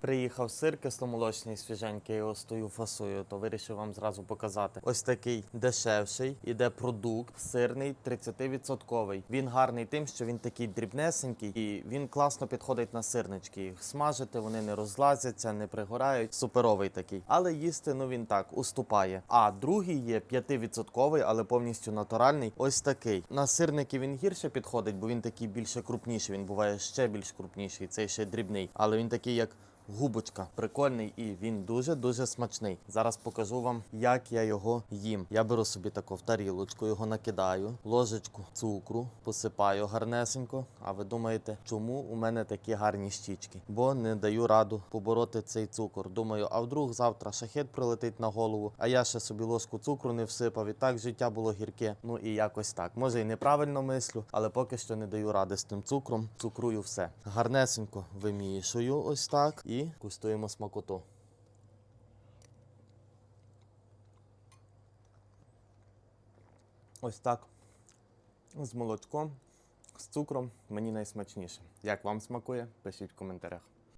Приїхав сир кисломолочний свіженький, я його стою фасую, то вирішив вам зразу показати. Ось такий дешевший, іде продукт сирний, 30%. Він гарний тим, що він такий дрібнесенький і він класно підходить на сирнички. Їх смажити, вони не розлазяться, не пригорають. Суперовий такий. Але їсти ну він так уступає. А другий є 5%, але повністю натуральний. Ось такий. На сирники він гірше підходить, бо він такий більше крупніший. Він буває ще більш крупніший. Цей ще дрібний, але він такий як. Губочка прикольний і він дуже дуже смачний. Зараз покажу вам, як я його їм. Я беру собі таку в тарілочку, його накидаю, ложечку цукру, посипаю гарнесенько. А ви думаєте, чому у мене такі гарні щічки? Бо не даю раду побороти цей цукор. Думаю, а вдруг завтра шахет прилетить на голову, а я ще собі ложку цукру не всипав. І так життя було гірке. Ну і якось так. Може і неправильно мислю, але поки що не даю ради з тим цукром. Цукрую все. Гарнесенько вимішую ось так і куштуємо смакоту. Ось так. З молочком, з цукром мені найсмачніше. Як вам смакує? Пишіть в коментарях.